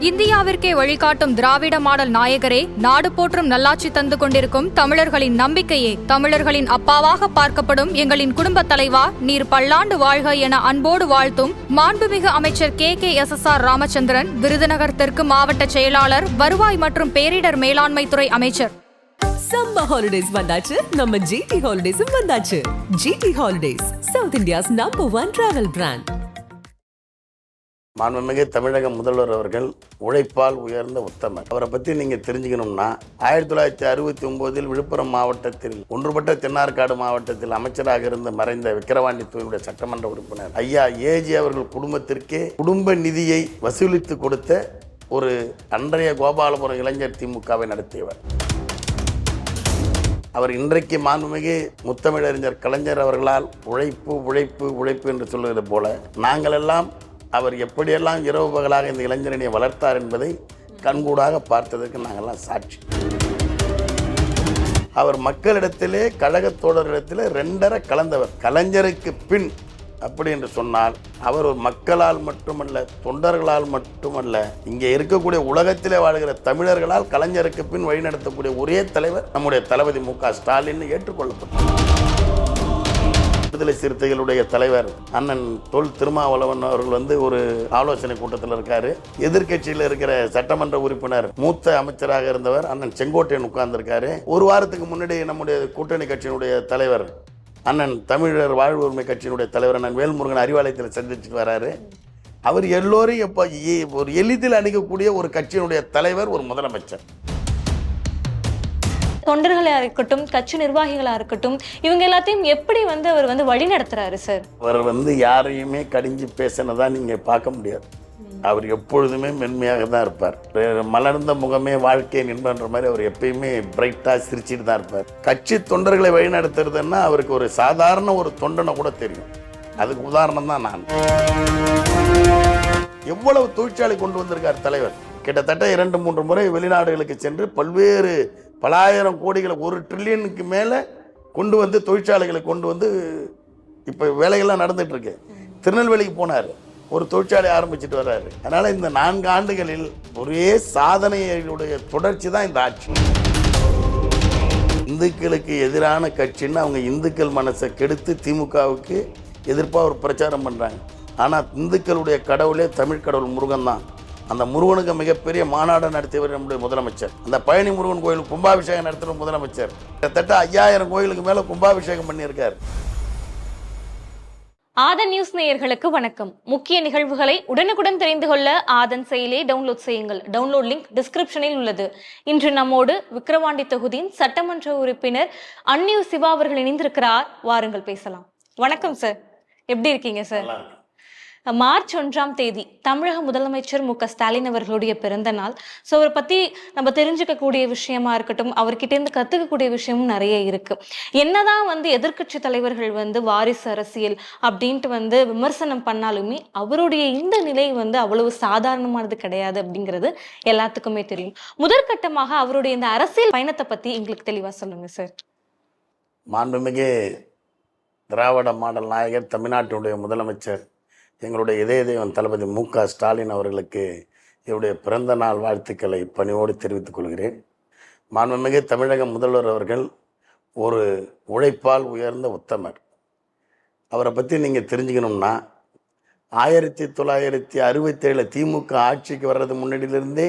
இந்தியாவிற்கே வழிகாட்டும் திராவிட மாடல் நாயகரே நாடு போற்றும் நல்லாட்சி தந்து கொண்டிருக்கும் தமிழர்களின் நம்பிக்கையே தமிழர்களின் அப்பாவாக பார்க்கப்படும் எங்களின் குடும்பத் தலைவா நீர் பல்லாண்டு வாழ்க என அன்போடு வாழ்த்தும் மாண்புமிகு அமைச்சர் K. K. S. S. R. Ramachandran Virudhunagar தெற்கு மாவட்ட செயலாளர் வருவாய் மற்றும் பேரிடர் மேலாண்மை துறை அமைச்சர். சம்ம ஹாலிடேஸ் வந்தாச்சு நம்ம ஜிடி ஹாலிடேஸும் வந்தாச்சு. GT holidays South India's number one travel brand மாண்புமிகு தமிழக முதல்வர் அவர்கள் உழைப்பால் உயர்ந்த உத்தமர். அவரை பற்றி நீங்கள் தெரிஞ்சுக்கணும்னா ஆயிரத்தி தொள்ளாயிரத்தி அறுபத்தி ஒம்போதில் விழுப்புரம் மாவட்டத்தில் ஒன்றுபட்ட தென்னார்காடு மாவட்டத்தில் அமைச்சராக இருந்து மறைந்த விக்கிரவாண்டி தொகுதியுடைய சட்டமன்ற உறுப்பினர் ஐயா ஏஜி அவர்கள் குடும்பத்திற்கே குடும்ப நிதியை வசூலித்து கொடுத்த ஒரு அன்றைய கோபாலபுரம் இளைஞர் திமுகவை நடத்தியவர். அவர் இன்றைக்கு மாண்புமிகு முத்தமிழறிஞர் கலைஞர் அவர்களால் உழைப்பு உழைப்பு உழைப்பு என்று சொல்லுவது போல நாங்களெல்லாம் அவர் எப்படியெல்லாம் இரவு பகலாக இந்த இளைஞரணியை வளர்த்தார் என்பதை கண்கூடாக பார்த்ததற்கு நாங்கள்லாம் சாட்சி. அவர் மக்களிடத்திலே கழகத் தோழர்களிடத்திலே ரெண்டரை கலந்தவர். கலைஞருக்கு பின் அப்படி என்று சொன்னால் அவர் ஒரு மக்களால் மட்டுமல்ல தொண்டர்களால் மட்டுமல்ல இங்கே இருக்கக்கூடிய உலகத்திலே வாழ்கிற தமிழர்களால் கலைஞருக்கு பின் வழிநடத்தக்கூடிய ஒரே தலைவர் நம்முடைய தளபதி மு க ஸ்டாலின் ஏற்றுக்கொள்ளப்பட்டார். விடுதலை சிறுத்தைகளுடைய தலைவர் அண்ணன் தொல் திருமாவளவன் அவர்கள் வந்து ஒரு ஆலோசனை கூட்டத்தில் இருக்காரு. எதிர்க்கட்சியில் இருக்கிற சட்டமன்ற உறுப்பினர் மூத்த அமைச்சராக இருந்தவர் அண்ணன் செங்கோட்டையன் உட்கார்ந்திருக்காரு. ஒரு வாரத்துக்கு முன்னாடி நம்முடைய கூட்டணி கட்சியினுடைய தலைவர் அண்ணன் தமிழர் வாழ்வு உரிமை கட்சியினுடைய தலைவர் அண்ணன் வேல்முருகன் அறிவாலயத்தில் சந்திச்சுட்டு வராரு. அவர் எல்லோரையும் இப்போ ஒரு எளிதில் அணுகக்கூடிய ஒரு கட்சியினுடைய தலைவர் ஒரு முதலமைச்சர். தொண்டர்களா இருக்கட்டும் கட்சி நிர்வாகிகளா இருக்கட்டும் இவங்க எல்லாத்தையும் எப்படி வந்து அவர் வந்து வழி நடத்துறாரு சார் அவர் வந்து யாரையுமே கடிஞ்சு பேசினதா நீங்கள் பார்க்க முடியாது. அவர் எப்பொழுதுமே மென்மையாக தான் இருப்பார். மலர்ந்த முகமே வாழ்க்கை நின்பன்ற மாதிரி அவர் எப்பயுமே பிரைட்டாக சிரிச்சிட்டு தான் இருப்பார். கட்சி தொண்டர்களை வழிநடத்துறதுன்னா அவருக்கு ஒரு சாதாரண ஒரு தொண்டனை கூட தெரியும். அதுக்கு உதாரணம் தான் நான். எவ்வளவு தொழிற்சாலை கொண்டு வந்திருக்கார் தலைவர்? கிட்டத்தட்ட இரண்டு மூன்று முறை வெளிநாடுகளுக்கு சென்று பல்வேறு பலாயிரம் கோடிகளை ஒரு ட்ரில்லியனுக்கு மேலே கொண்டு வந்து தொழிற்சாலைகளை கொண்டு வந்து இப்போ வேலைகள்லாம் நடந்துகிட்ருக்கு திருநெல்வேலிக்கு போனார். ஒரு தொழிற்சாலை ஆரம்பிச்சிட்டு வர்றாரு. அதனால் இந்த நான்கு ஆண்டுகளில் ஒரே சாதனையுடைய தொடர்ச்சி தான் இந்த ஆட்சி. இந்துக்களுக்கு எதிரான கட்சின்னு அவங்க இந்துக்கள் மனசை கெடுத்து திமுகவுக்கு எதிர்ப்பாக ஒரு பிரச்சாரம் பண்ணுறாங்க ஆனால் இந்துக்களுடைய கடவுளே தமிழ் கடவுள் முருகன் தான் அந்த முருகனுக்கு மிகப்பெரிய மாநாடு நடத்தியவர் நம்முடைய முதலமைச்சர். அந்த பழனி முருகன் கோயிலுக்கு கும்பாபிஷேகம் நடத்துகிற முதலமைச்சர். கிட்டத்தட்ட ஐயாயிரம் கோயிலுக்கு மேலே கும்பாபிஷேகம் பண்ணியிருக்கார். ஆதன் நியூஸ் நேயர்களுக்கு வணக்கம். முக்கிய நிகழ்வுகளை உடனுக்குடன் தெரிந்து கொள்ள ஆதன் செயலியை டவுன்லோட் செய்யுங்கள். டவுன்லோட் லிங்க் டிஸ்கிரிப்ஷனில் உள்ளது. இன்று நம்மோடு விக்கிரவாண்டி தொகுதியின் சட்டமன்ற உறுப்பினர் அன்னியூ சிவா அவர்கள் இணைந்திருக்கிறார். வாருங்கள் பேசலாம். வணக்கம் சார் எப்படி இருக்கீங்க சார் மார்ச் ஒன்றாம் தேதி தமிழக முதலமைச்சர் மு க ஸ்டாலின் அவர்களுடைய பிறந்த நாள். ஸோ அவரை பற்றி நம்ம தெரிஞ்சுக்கக்கூடிய விஷயமா இருக்கட்டும் அவர்கிட்டேருந்து கற்றுக்கக்கூடிய விஷயமும் நிறைய இருக்கு. என்னதான் வந்து எதிர்க்கட்சி தலைவர்கள் வந்து வாரிசு அரசியல் அப்படின்ட்டு வந்து விமர்சனம் பண்ணாலுமே அவருடைய இந்த நிலை வந்து அவ்வளவு சாதாரணமானது கிடையாது அப்படிங்கிறது எல்லாத்துக்குமே தெரியும். முதற்கட்டமாக அவருடைய இந்த அரசியல் பயணத்தை பற்றி எங்களுக்கு தெளிவாக சொல்லுங்கள் சார் மாண்புமிகு திராவிட மாடல் நாயகர் தமிழ்நாட்டினுடைய முதலமைச்சர் எங்களுடைய இதய தெய்வம் தளபதி மு க. ஸ்டாலின் அவர்களுக்கு என்னுடைய பிறந்த நாள் வாழ்த்துக்களை பணியோடு தெரிவித்துக் கொள்கிறேன். மாண்புமிகு தமிழக முதல்வர் அவர்கள் ஒரு உழைப்பால் உயர்ந்த உத்தமர். அவரை பற்றி நீங்கள் தெரிஞ்சுக்கணும்னா ஆயிரத்தி தொள்ளாயிரத்தி அறுபத்தேழு திமுக ஆட்சிக்கு வர்றது முன்னாடியிலிருந்தே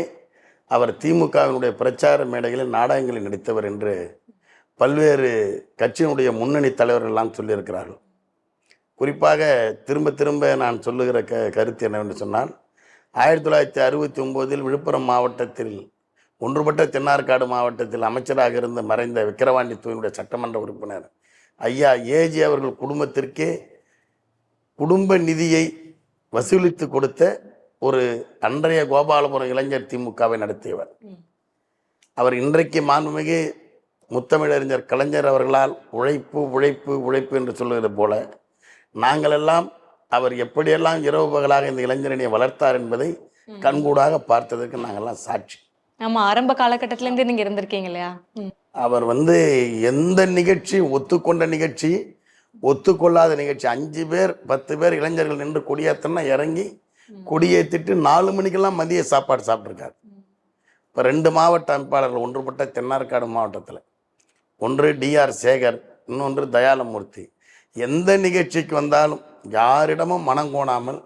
அவர் திமுகவினுடைய பிரச்சார மேடைகளில் நாடகங்களில் நடித்தவர் என்று பல்வேறு கட்சியினுடைய முன்னணி தலைவர்கள்லாம் சொல்லியிருக்கிறார்கள். குறிப்பாக திரும்ப திரும்ப நான் சொல்லுகிற க கருத்து என்னவென்று சொன்னால் ஆயிரத்தி தொள்ளாயிரத்தி அறுபத்தி ஒம்போதில் விழுப்புரம் மாவட்டத்தில் ஒன்றுபட்ட தென்னார்காடு மாவட்டத்தில் அமைச்சராக இருந்து மறைந்த விக்கிரவாண்டி தூயினுடைய சட்டமன்ற உறுப்பினர் ஐயா ஏஜி அவர்கள் குடும்பத்திற்கே குடும்ப நிதியை வசூலித்து கொடுத்த ஒரு அன்றைய கோபாலபுரம் இளைஞர் திமுகவை நடத்தியவர். அவர் இன்றைக்கு மாண்புமிகு முத்தமிழறிஞர் கலைஞர் அவர்களால் உழைப்பு உழைப்பு உழைப்பு என்று சொல்லுவது போல நாங்களெல்லாம் அவர் எப்படியெல்லாம் இரவு பகலாக இந்த இளைஞரணியை வளர்த்தார் என்பதை கண்கூடாக பார்த்ததற்கு நாங்கள்லாம் சாட்சி. ஆமா ஆரம்ப காலகட்டத்துல இருந்து நீங்க இருந்திருக்கீங்க இல்லையா. அவர் வந்து எந்த நிகழ்ச்சி ஒத்துக்கொண்ட நிகழ்ச்சி ஒத்துக்கொள்ளாத நிகழ்ச்சி அஞ்சு பேர் பத்து பேர் இளைஞர்கள் நின்று கொடியாத்தினா இறங்கி கொடியேற்றிட்டு நாலு மணிக்கெல்லாம் மதிய சாப்பாடு சாப்பிட்ருக்காரு. இப்போ ரெண்டு மாவட்ட அமைப்பாளர்கள் ஒன்றுபட்ட தென்னார்காடு மாவட்டத்தில். ஒன்று டிஆர் சேகர் இன்னொன்று தயாளமூர்த்தி. எந்த நிகழ்ச்சிக்கு வந்தாலும் யாரிடமும் மனம் கோணாமல்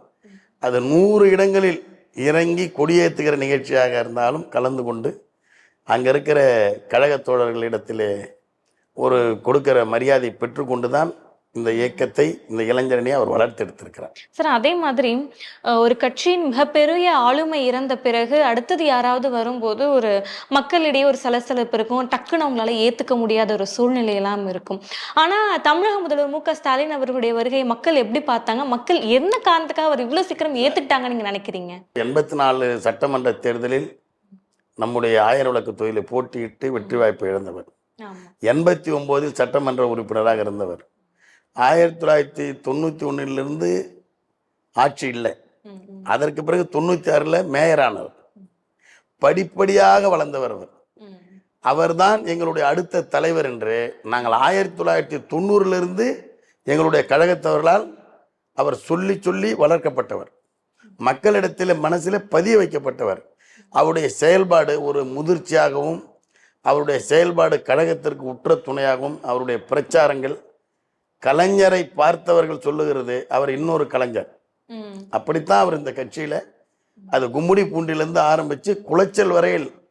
அது நூறு இடங்களில் இறங்கி கொடியேற்றுகிற நிகழ்ச்சியாக இருந்தாலும் கலந்து கொண்டு அங்கே இருக்கிற கழகத் தோழர்களிடத்தில் ஒரு கொடுக்கிற மரியாதை பெற்றுக்கொண்டு தான் இந்த இயக்கத்தை இந்த இளைஞரணியை அவர் வளர்த்தெடுத்திருக்கிறார் சார் அதே மாதிரி ஒரு கட்சியின் மிகப்பெரிய ஆளுமை இறந்த பிறகு அடுத்தது யாராவது வரும்போது ஒரு மக்களிடையே ஒரு சலசலப்பு இருக்கும். டக்குன்னு அவங்களால ஏத்துக்க முடியாத ஒரு சூழ்நிலை எல்லாம் இருக்கும். ஆனா தமிழக முதல்வர் மு க ஸ்டாலின் அவர்களுடைய வருகையை மக்கள் எப்படி பார்த்தாங்க? மக்கள் என்ன காரணத்துக்காக அவர் இவ்வளவு சீக்கிரம் ஏத்துக்கிட்டாங்கன்னு நீங்க நினைக்கிறீங்க? எண்பத்தி நாலு சட்டமன்ற தேர்தலில் நம்முடைய ஆயிரம் விளக்கு தொழிலை போட்டியிட்டு வெற்றி வாய்ப்பு இழந்தவர். எண்பத்தி ஒம்போதில் சட்டமன்ற உறுப்பினராக இருந்தவர். ஆயிரத்தி தொள்ளாயிரத்தி தொண்ணூற்றி ஒன்றிலிருந்து ஆட்சி இல்லை. அதற்கு பிறகு தொண்ணூற்றி ஆறில் மேயரானவர். படிப்படியாக வளர்ந்தவர் அவர். அவர்தான் எங்களுடைய அடுத்த தலைவர் என்று நாங்கள் ஆயிரத்தி தொள்ளாயிரத்தி தொண்ணூறிலிருந்து எங்களுடைய கழகத்தவர்களால் அவர் சொல்லி சொல்லி வளர்க்கப்பட்டவர். மக்களிடத்தில் மனசில் பதிய வைக்கப்பட்டவர். அவருடைய செயல்பாடு ஒரு முதிர்ச்சியாகவும் அவருடைய செயல்பாடு கழகத்திற்கு உற்ற துணையாகவும் அவருடைய பிரச்சாரங்கள் கலைஞரை பார்த்தவர்கள் சொல்லுகிறது அவர் இன்னொரு கலைஞர். அப்படித்தான் அவர் இந்த கட்சியில் அது கும்முடி பூண்டிலிருந்து ஆரம்பித்து குளைச்சல் வரையில்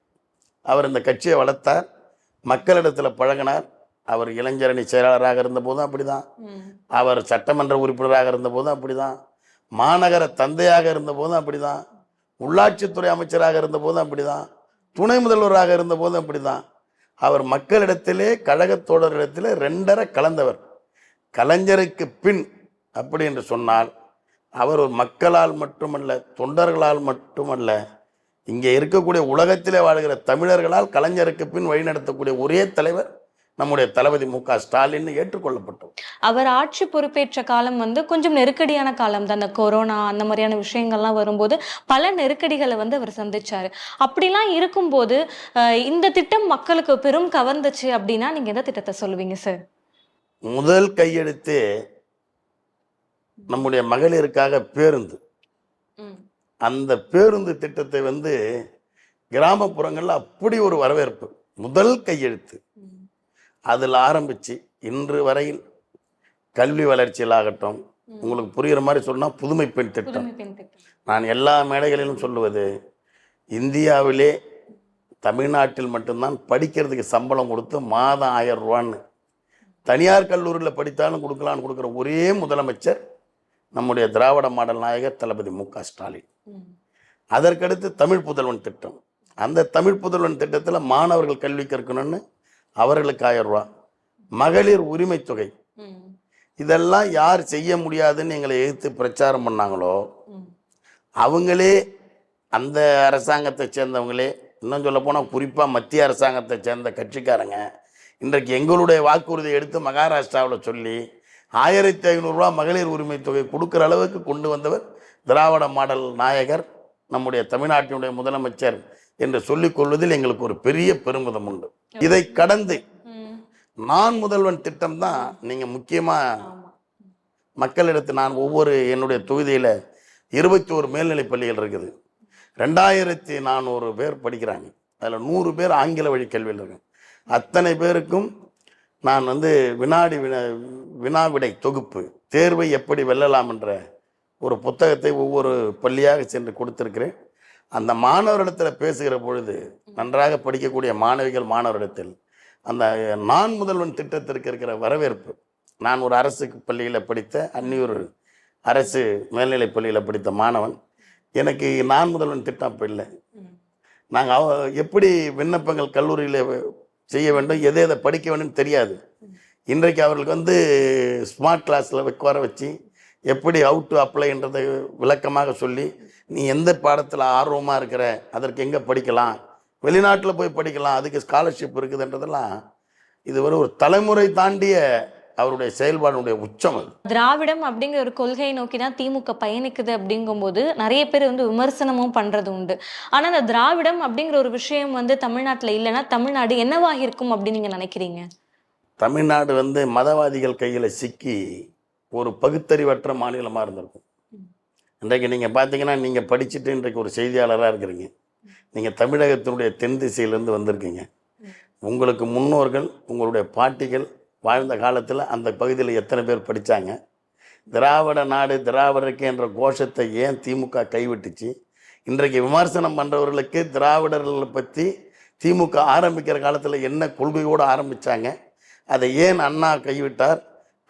அவர் இந்த கட்சியை வளர்த்தார். மக்களிடத்தில் பழகினார். அவர் இளைஞரணி செயலாளராக இருந்தபோதும் அப்படிதான். ம். அவர் சட்டமன்ற உறுப்பினராக இருந்தபோதும் அப்படிதான். மாநகர தந்தையாக இருந்தபோதும் அப்படிதான். உள்ளாட்சித்துறை அமைச்சராக இருந்தபோதும் அப்படிதான். துணை முதல்வராக இருந்தபோதும் அப்படிதான். அவர் மக்களிடத்திலே கழகத் தோழர்களிடத்திலே ரெண்டரை கலந்தவர். கலைஞருக்கு பின் அப்படி என்று சொன்னால் அவர் ஒரு மக்களால் மட்டுமல்ல தொண்டர்களால் மட்டுமல்ல இங்கே இருக்கக்கூடிய உலகத்திலே வாழ்கிற தமிழர்களால் கலைஞருக்கு பின் வழிநடத்தக்கூடிய ஒரே தலைவர் நம்முடைய தளபதி மு க ஸ்டாலின் ஏற்றுக்கொள்ளப்பட்டோம். அவர் ஆட்சி பொறுப்பேற்ற காலம் வந்து கொஞ்சம் நெருக்கடியான காலம் தான். அந்த கொரோனா அந்த மாதிரியான விஷயங்கள்லாம் வரும்போது பல நெருக்கடிகளை வந்து அவர் சந்திச்சார். அப்படிலாம் இருக்கும்போது இந்த திட்டம் மக்களுக்கு பெரும் கவர்ந்துச்சு அப்படின்னா நீங்கள் எந்த திட்டத்தை சொல்லுவீங்க சார் முதல் கையெழுத்து நம்முடைய மகளிருக்காக பேருந்து. அந்த பேருந்து திட்டத்தை வந்து கிராமப்புறங்களில் அப்படி ஒரு வரவேற்பு. முதல் கையெழுத்து. அதில் ஆரம்பித்து இன்று வரையில் கல்வி வளர்ச்சியிலாகட்டும் உங்களுக்கு புரிகிற மாதிரி சொன்னால் புதுமை பெண் திட்டம். நான் எல்லா மேடைகளிலும் சொல்லுவது இந்தியாவிலே தமிழ்நாட்டில் மட்டும்தான் படிக்கிறதுக்கு சம்பளம் கொடுத்து மாதம் ஆயிரம் ரூபான்னு தனியார் கல்லூரியில் படித்தாலும் கொடுக்கலான்னு கொடுக்குற ஒரே முதலமைச்சர் நம்முடைய திராவிட மாடல் நாயகர் தளபதி மு க ஸ்டாலின். அதற்கடுத்து தமிழ் புதல்வன் திட்டம் அந்த தமிழ் புதல்வன் திட்டத்தில் மாணவர்கள் கல்வி கற்கணும்னு அவர்களுக்கு ஆயிரம் ரூபா மகளிர் உரிமை தொகை. இதெல்லாம் யார் செய்ய முடியாதுன்னு எங்களை எதிர்த்து பிரச்சாரம் பண்ணாங்களோ. அவங்களே அந்த அரசாங்கத்தை சேர்ந்தவங்களே இன்னும் சொல்ல போனால் குறிப்பாக மத்திய அரசாங்கத்தை சேர்ந்த கட்சிக்காரங்க இன்றைக்கு எங்களுடைய வாக்குறுதியை எடுத்து மகாராஷ்டிராவில் சொல்லி ஆயிரத்தி ஐநூறுரூவா மகளிர் உரிமை தொகை கொடுக்குற அளவுக்கு கொண்டு வந்தவர் திராவிட மாடல் நாயகர் நம்முடைய தமிழ்நாட்டினுடைய முதலமைச்சர் என்று சொல்லிக் கொள்வதில் எங்களுக்கு ஒரு பெரிய பெருமிதம் உண்டு. இதை கடந்து நான் முதல்வன் திட்டம் தான் நீங்கள் முக்கியமாக மக்களிடத்து நான் ஒவ்வொரு என்னுடைய தொகுதியில் இருபத்தி ஒரு மேல்நிலைப் பள்ளிகள் இருக்குது. ரெண்டாயிரத்தி நானூறு பேர் படிக்கிறாங்க. அதில் நூறு பேர் ஆங்கில வழி கல்வியில் இருக்காங்க. அத்தனை பேருக்கும் நான் வந்து வினாடி வினா வினாவிடை தொகுப்பு தேர்வை எப்படி வெல்லலாம் என்ற ஒரு புத்தகத்தை ஒவ்வொரு பள்ளியாக சென்று கொடுத்திருக்கிறேன் அந்த மாணவரிடத்தில் பேசுகிற பொழுது நன்றாக படிக்கக்கூடிய மாணவிகள் மாணவரிடத்தில் அந்த நான் முதல்வன் திட்டத்திற்கு இருக்கிற வரவேற்பு நான் ஒரு அரசு பள்ளியில் படித்த அந்நியூர் அரசு மேல்நிலைப் பள்ளியில் படித்த மாணவன் எனக்கு நான் முதல்வன் திட்டம் அப்போ இல்லை. நாங்கள் அவ எப்படி விண்ணப்பங்கள் கல்லூரியில் செய்ய வேண்டும் எதை எதை படிக்க வேண்டும் தெரியாது. இன்றைக்கு அவர்களுக்கு வந்து ஸ்மார்ட் கிளாஸில் உட்கார வச்சு எப்படி அவுட் டு அப்ளைன்றதை விளக்கமாக சொல்லி நீ எந்த பாடத்தில் ஆர்வமாக இருக்கிற அதற்கு எங்கே படிக்கலாம் வெளிநாட்டில் போய் படிக்கலாம் அதுக்கு ஸ்காலர்ஷிப் இருக்குதுன்றதெல்லாம் இது ஒரு ஒரு தலைமுறை தாண்டிய அவருடைய செயல்பாடுடைய உச்சம் அது. திராவிடம் அப்படிங்கிற ஒரு கொள்கையை நோக்கி தான் திமுக பயணிக்குது அப்படிங்கும்போது நிறைய பேர் வந்து விமர்சனமும் பண்றது உண்டு. ஆனா அந்த திராவிடம் அப்படிங்கிற ஒரு விஷயம் வந்து தமிழ்நாட்டுல இல்லைன்னா தமிழ்நாடு என்னவாக இருக்கும் அப்படின்னு நீங்க நினைக்கிறீங்க? தமிழ்நாடு வந்து மதவாதிகள் கையில் சிக்கி ஒரு பகுத்தறிவற்ற மாநிலமாக இருந்திருக்கும். இன்றைக்கு நீங்கள் பார்த்தீங்கன்னா நீங்கள் படிச்சுட்டு இன்றைக்கு ஒரு செய்தியாளராக இருக்கிறீங்க. நீங்கள் தமிழகத்தினுடைய தென் திசையிலேருந்து வந்திருக்கீங்க. உங்களுக்கு முன்னோர்கள் உங்களுடைய பாட்டிகள் வாழ்ந்த காலத்தில் அந்த பகுதியில் எத்தனை பேர் படித்தாங்க திராவிட நாடு திராவிடருக்கு என்ற கோஷத்தை ஏன் திமுக கைவிட்டுச்சு? இன்றைக்கு விமர்சனம் பண்ணுறவர்களுக்கு திராவிடர்களை பற்றி திமுக ஆரம்பிக்கிற காலத்தில் என்ன கொள்கையோடு ஆரம்பித்தாங்க அதை ஏன் அண்ணா கைவிட்டார்?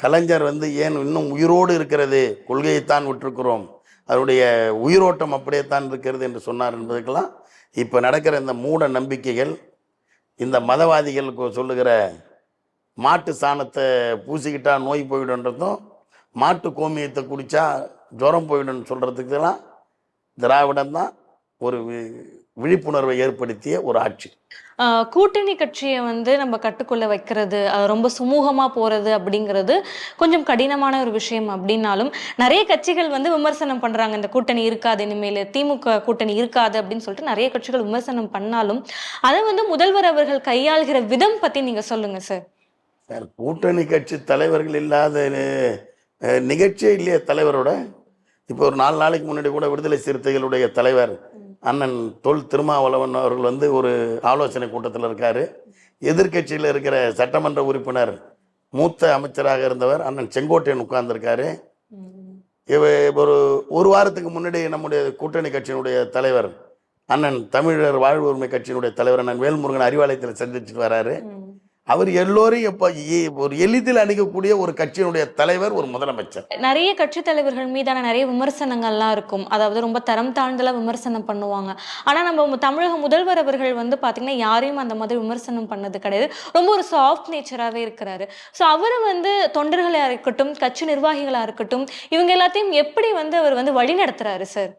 கலைஞர் வந்து ஏன் இன்னும் உயிரோடு இருக்கிறது? கொள்கையைத்தான் விட்டுருக்கிறோம். அதனுடைய உயிரோட்டம் அப்படியே தான் இருக்கிறது என்று சொன்னார் என்பதுக்கெல்லாம் இப்போ நடக்கிற இந்த மூட நம்பிக்கைகள் இந்த மதவாதிகளுக்கு சொல்லுகிற மாட்டு சாணத்தை பூசிக்கிட்டா நோய் போயிடுன்றதும் மாட்டு கோமியத்தை குடித்தா ஜுரம் போயிடும்னு சொல்கிறதுக்கெல்லாம் திராவிடம் தான் ஒரு வி- விழிப்புணர்வை ஏற்படுத்திய ஒரு ஆட்சி. கூட்டணி கட்சியை வந்து நம்ம கட்டுக்குள்ள வைக்கிறது அது ரொம்ப சுமூகமாக போகிறது அப்படிங்கிறது கொஞ்சம் கடினமான ஒரு விஷயம் அப்படின்னாலும் நிறைய கட்சிகள் வந்து விமர்சனம் பண்ணுறாங்க இந்த கூட்டணி இருக்காது இனிமேல் திமுக கூட்டணி இருக்காது அப்படின்னு சொல்லிட்டு நிறைய கட்சிகள் விமர்சனம் பண்ணாலும் அதை வந்து முதல்வர் அவர்கள் கையாளுகிற விதம் பற்றி நீங்கள் சொல்லுங்கள் சார். சார் கூட்டணி கட்சி தலைவர்கள் இல்லாத நிகழ்ச்சியே இல்லையே தலைவரோட. இப்போ ஒரு நாலு நாளைக்கு முன்னாடி கூட விடுதலை சிறுத்தைகளுடைய தலைவர் அண்ணன் தொல் திருமாவளவன் அவர்கள் வந்து ஒரு ஆலோசனை கூட்டத்தில் இருக்கார். எதிர்க்கட்சியில் இருக்கிற சட்டமன்ற உறுப்பினர் மூத்த அமைச்சராக இருந்தவர் அண்ணன் செங்கோட்டையன் உட்கார்ந்துருக்காரு. இவ ஒரு ஒரு வாரத்துக்கு முன்னாடி நம்முடைய கூட்டணி கட்சியினுடைய தலைவர் அண்ணன் தமிழர் வாழ்வு உரிமை கட்சியினுடைய தலைவர் அண்ணன் வேல்முருகன் அறிவாலயத்தில் சந்திச்சுட்டு வராரு. அவர் எல்லோரையும் இப்போ ஒரு எளிதில் அணுகக்கூடிய ஒரு கட்சியினுடைய தலைவர் ஒரு முதலமைச்சர். நிறைய கட்சி தலைவர்கள் மீதான நிறைய விமர்சனங்கள்லாம் இருக்கும். அதாவது ரொம்ப தரம் தாழ்ந்தெல்லாம் விமர்சனம் பண்ணுவாங்க. ஆனா நம்ம தமிழக முதல்வர் அவர்கள் வந்து பாத்தீங்கன்னா யாரையும் அந்த மாதிரி விமர்சனம் பண்ணது கிடையாது. ரொம்ப ஒரு சாஃப்ட் நேச்சராகவே இருக்கிறாரு. ஸோ அவர் வந்து தொண்டர்களா இருக்கட்டும் கட்சி நிர்வாகிகளா இருக்கட்டும் இவங்க எல்லாத்தையும் எப்படி வந்து அவர் வந்து வழி நடத்துறாரு சார்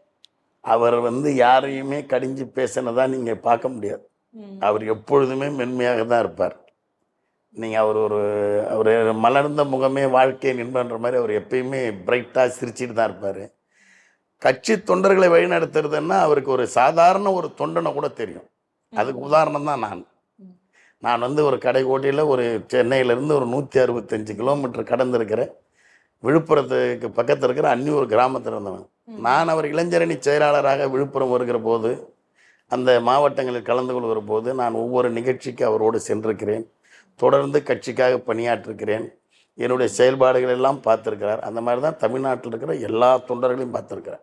அவர் வந்து யாரையுமே கடிஞ்சு பேசினதா நீங்கள் பார்க்க முடியாது. அவர் எப்பொழுதுமே மென்மையாக தான் இருப்பார். நீங்கள் அவர் ஒரு அவர் மலர்ந்த முகமே வாழ்க்கை நின்பன்ற மாதிரி அவர் எப்பயுமே பிரைட்டாக சிரிச்சிட்டு தான் இருப்பார். கட்சி தொண்டர்களை வழிநடத்துறதுன்னா அவருக்கு ஒரு சாதாரண ஒரு தொண்டனை கூட தெரியும். அதுக்கு உதாரணம் தான் நான். நான் வந்து ஒரு கடைக்கோட்டியில் ஒரு சென்னையிலேருந்து ஒரு நூற்றி அறுபத்தஞ்சு கிலோமீட்டர் கடந்திருக்கிறேன் விழுப்புரத்துக்கு பக்கத்தில் இருக்கிற ஒரு கிராமத்தில் இருந்தவன். நான் அவர் இளைஞரணி செயலாளராக விழுப்புரம் வருகிற போது அந்த மாவட்டங்களில் கலந்து கொள்கிற போது நான் ஒவ்வொரு நிகழ்ச்சிக்கு அவரோடு சென்றிருக்கிறேன். தொடர்ந்து கட்சிக்காக பணியாற்றிருக்கிறேன். என்னுடைய செயல்பாடுகள் எல்லாம் பார்த்துருக்கிறார். அந்த மாதிரி தான் தமிழ்நாட்டில் இருக்கிற எல்லா தொண்டர்களையும் பார்த்துருக்கிறார்.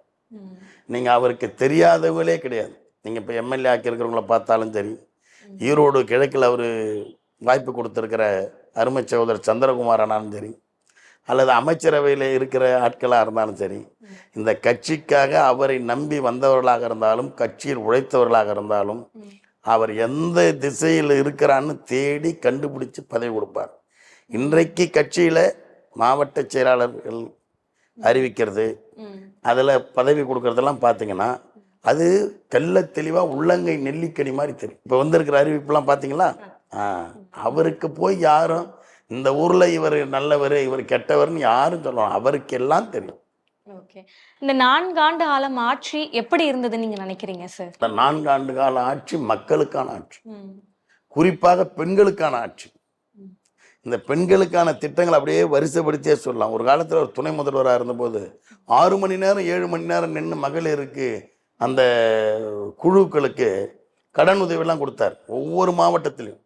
நீங்கள் அவருக்கு தெரியாதவங்களே கிடையாது. நீங்கள் இப்போ எம்எல்ஏ ஆக்கியிருக்கிறவங்கள பார்த்தாலும் சரி ஈரோடு கிழக்கில் அவர் வாய்ப்பு கொடுத்துருக்கிற அருமை சகோதரர் சந்திரகுமார் ஆனாலும் சரி அல்லது அமைச்சரவையில் இருக்கிற ஆட்களாக இருந்தாலும் சரி இந்த கட்சிக்காக அவரை நம்பி வந்தவர்களாக இருந்தாலும் கட்சியில் உழைத்தவர்களாக இருந்தாலும் அவர் எந்த திசையில் இருக்கிறான்னு தேடி கண்டுபிடிச்சு பதவி கொடுப்பார். இன்றைக்கு கட்சியில் மாவட்ட செயலாளர்கள் அறிவிக்கிறது அதில் பதவி கொடுக்கறதெல்லாம் பார்த்தீங்கன்னா அது தெல்ல தெளிவாக உள்ளங்கை நெல்லிக்கனி மாதிரி தெரியும். இப்போ வந்திருக்கிற அறிவிப்புலாம் பார்த்தீங்களா ஆ அவருக்கு போய் யாரும் இந்த ஊரில் இவர் நல்லவர் இவர் கெட்டவர்னு யாரும் சொல்லணும் அவருக்கெல்லாம் தெரியும். ஓகே இந்த நான்காண்டு காலம் ஆட்சி எப்படி இருந்ததுன்னு நீங்க நினைக்கிறீங்க சார் இந்த நான்கு ஆண்டு கால ஆட்சி மக்களுக்கான ஆட்சி. குறிப்பாக பெண்களுக்கான ஆட்சி. இந்த பெண்களுக்கான திட்டங்கள் அப்படியே வரிசைப்படுத்தியே சொல்லலாம். ஒரு காலத்தில் ஒரு துணை முதல்வராக இருந்தபோது ஆறு மணி நேரம் ஏழு மணி நேரம் நின்று மகளிருக்கு அந்த குழுக்களுக்கு கடன் உதவியெல்லாம் கொடுத்தார். ஒவ்வொரு மாவட்டத்திலையும்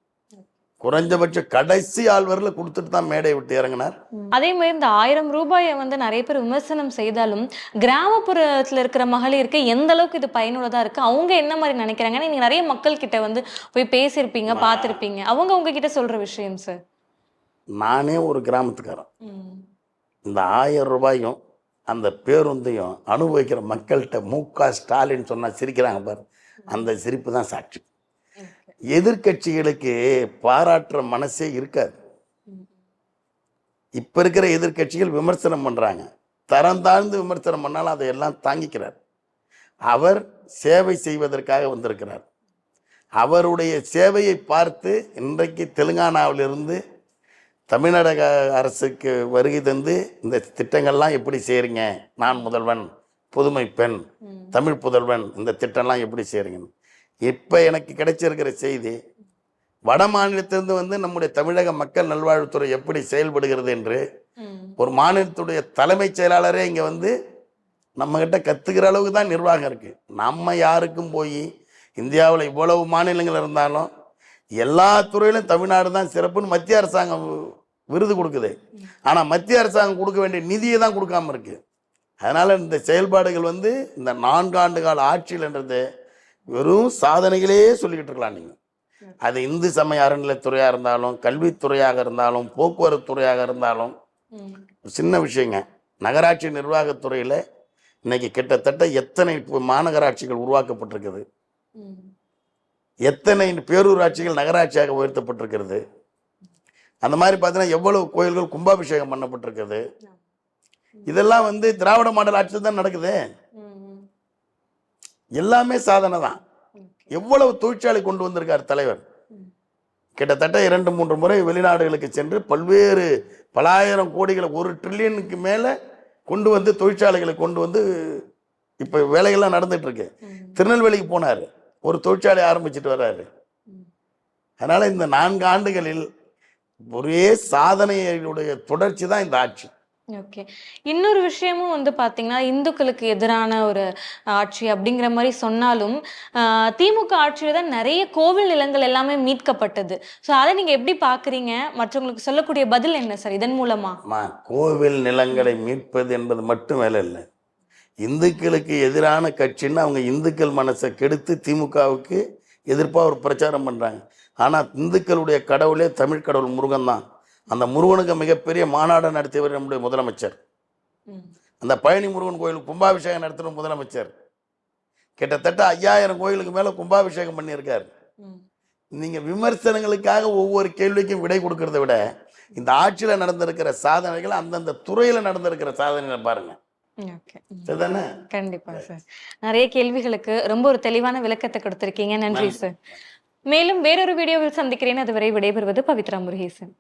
குறைஞ்சபட்ச கடைசி ஆள் வரல கொடுத்துட்டு தான் மேடையை விட்டு இறங்கினார். அதே மாதிரி இந்த ஆயிரம் ரூபாயை வந்து நிறைய பேர் விமர்சனம் செய்தாலும் கிராமப்புறத்துல இருக்கிற மகளிருக்கு எந்த அளவுக்கு இது பயனுள்ளதா இருக்கு? அவங்க என்ன மாதிரி நினைக்கிறாங்க? ஏன்னா நீங்க நிறைய மக்கள் கிட்ட வந்து போய் பேசியிருப்பீங்க பார்த்திருப்பீங்க. அவங்க உங்ககிட்ட சொல்ற விஷயம் சார் நானே ஒரு கிராமத்துக்காரன். இந்த ஆயிரம் ரூபாயும் அந்த பேருந்தையும் அனுபவிக்கிற மக்கள்கிட்ட மு க ஸ்டாலின் சொன்னால் சிரிக்கிறாங்க பாரு. அந்த சிரிப்பு தான் சாட்சி. எதிர்க்கட்சிகளுக்கு பாராட்டுற மனசே இருக்காது. இப்போ இருக்கிற எதிர்க்கட்சிகள் விமர்சனம் பண்ணுறாங்க தரம் தாழ்ந்து விமர்சனம் பண்ணாலும் அதையெல்லாம் தாங்கிக்கிறார். அவர் சேவை செய்வதற்காக வந்திருக்கிறார். அவருடைய சேவையை பார்த்து இன்றைக்கு தெலுங்கானாவிலிருந்து தமிழக அரசுக்கு வருகை தந்து இந்த திட்டங்கள்லாம் எப்படி செய்கிறீங்க நான் முதல்வன் புதுமை பெண் தமிழ் புதல்வன் இந்த திட்டம்லாம் எப்படி செய்கிறீங்க இப்போ எனக்கு கிடைச்சிருக்கிற செய்தி வட மாநிலத்திலிருந்து வந்து நம்முடைய தமிழக மக்கள் நல்வாழ்வுத்துறை எப்படி செயல்படுகிறது என்று ஒரு மாநிலத்துடைய தலைமைச் செயலாளரே இங்கே வந்து நம்மக்கிட்ட கற்றுக்கிற அளவுக்கு தான் நிர்வாகம் இருக்குது நம்ம யாருக்கும் போய் இந்தியாவில் இவ்வளவு மாநிலங்கள் இருந்தாலும் எல்லா துறையிலும் தமிழ்நாடு தான் சிறப்புன்னு மத்திய அரசாங்கம் விருது கொடுக்குது. ஆனால் மத்திய அரசாங்கம் கொடுக்க வேண்டிய நிதியை தான் கொடுக்காம இருக்கு. அதனால் இந்த செயல்பாடுகள் வந்து இந்த நான்காண்டு கால ஆட்சியில்ன்றது வெறும் சாதனைகளே சொல்லிக்கிட்டு இருக்கலாம் நீங்கள் அது இந்து சமய அறநிலைத்துறையாக இருந்தாலும் கல்வித்துறையாக இருந்தாலும் போக்குவரத்து துறையாக இருந்தாலும் சின்ன விஷயங்க. நகராட்சி நிர்வாகத்துறையில் இன்னைக்கு கிட்டத்தட்ட எத்தனை மாநகராட்சிகள் உருவாக்கப்பட்டிருக்குது? எத்தனை பேரூராட்சிகள் நகராட்சியாக உயர்த்தப்பட்டிருக்கிறது? அந்த மாதிரி பார்த்தீங்கன்னா எவ்வளவு கோயில்கள் கும்பாபிஷேகம் பண்ணப்பட்டிருக்குது? இதெல்லாம் வந்து திராவிட மாடல் ஆட்சியில் தான் நடக்குது. எல்லாமே சாதனை தான். எவ்வளவு தொழிற்சாலை கொண்டு வந்திருக்கார் தலைவர்? கிட்டத்தட்ட இரண்டு மூன்று முறை வெளிநாடுகளுக்கு சென்று பல்வேறு பலாயிரம் கோடிகளை ஒரு ட்ரில்லியனுக்கு மேலே கொண்டு வந்து தொழிற்சாலைகளை கொண்டு வந்து இப்போ வேலைகள்லாம் நடந்துட்டு இருக்கு திருநெல்வேலிக்கு போனார். ஒரு தொழிற்சாலை ஆரம்பிச்சிட்டு வர்றாரு. அதனால இந்த நான்கு ஆண்டுகளில் ஒரே சாதனையுடைய தொடர்ச்சி தான் இந்த ஆட்சி. ஓகே இன்னொரு விஷயமும் வந்து பார்த்தீங்கன்னா இந்துக்களுக்கு எதிரான ஒரு ஆட்சி அப்படிங்கிற மாதிரி சொன்னாலும் திமுக ஆட்சியில் தான் நிறைய கோவில் நிலங்கள் எல்லாமே மீட்கப்பட்டது. ஸோ அதை நீங்கள் எப்படி பார்க்குறீங்க மற்றவங்களுக்கு சொல்லக்கூடிய பதில் என்ன சார்? இதன் மூலமாக கோவில் நிலங்களை மீட்பது என்பது மட்டும் வேலை இல்லை. இந்துக்களுக்கு எதிரான கட்சின்னு அவங்க இந்துக்கள் மனசை கெடுத்து திமுகவுக்கு எதிர்ப்பாக ஒரு பிரச்சாரம் பண்ணுறாங்க ஆனால் இந்துக்களுடைய கடவுளே தமிழ் கடவுள் முருகன் தான் அந்த முருகனுக்கு மிகப்பெரிய மாநாடு நடத்தியவர் நம்முடைய முதலமைச்சர். அந்த பழனி முருகன் கோயிலுக்கு கும்பாபிஷேகம் நடத்தின முதலமைச்சர். கிட்டத்தட்ட ஐயாயிரம் கோயிலுக்கு மேலே கும்பாபிஷேகம் பண்ணியிருக்காரு. நீங்கள் விமர்சனங்களுக்காக ஒவ்வொரு கேள்விக்கும் விடை கொடுக்கறத விட இந்த ஆட்சியில் நடந்திருக்கிற சாதனைகள் அந்தந்த துறையில் நடந்திருக்கிற சாதனைகளை பாருங்க. ஓகே. சரிதானே? கண்டிப்பா சார். நிறைய கேள்விகளுக்கு ரொம்ப ஒரு தெளிவான விளக்கத்தை கொடுத்திருக்கீங்க. நன்றி. சார். மேலும் வேறொரு வீடியோவில் சந்திக்கிறேன். அதுவரை விடைபெறுவது பவித்ரா முருகேசன்.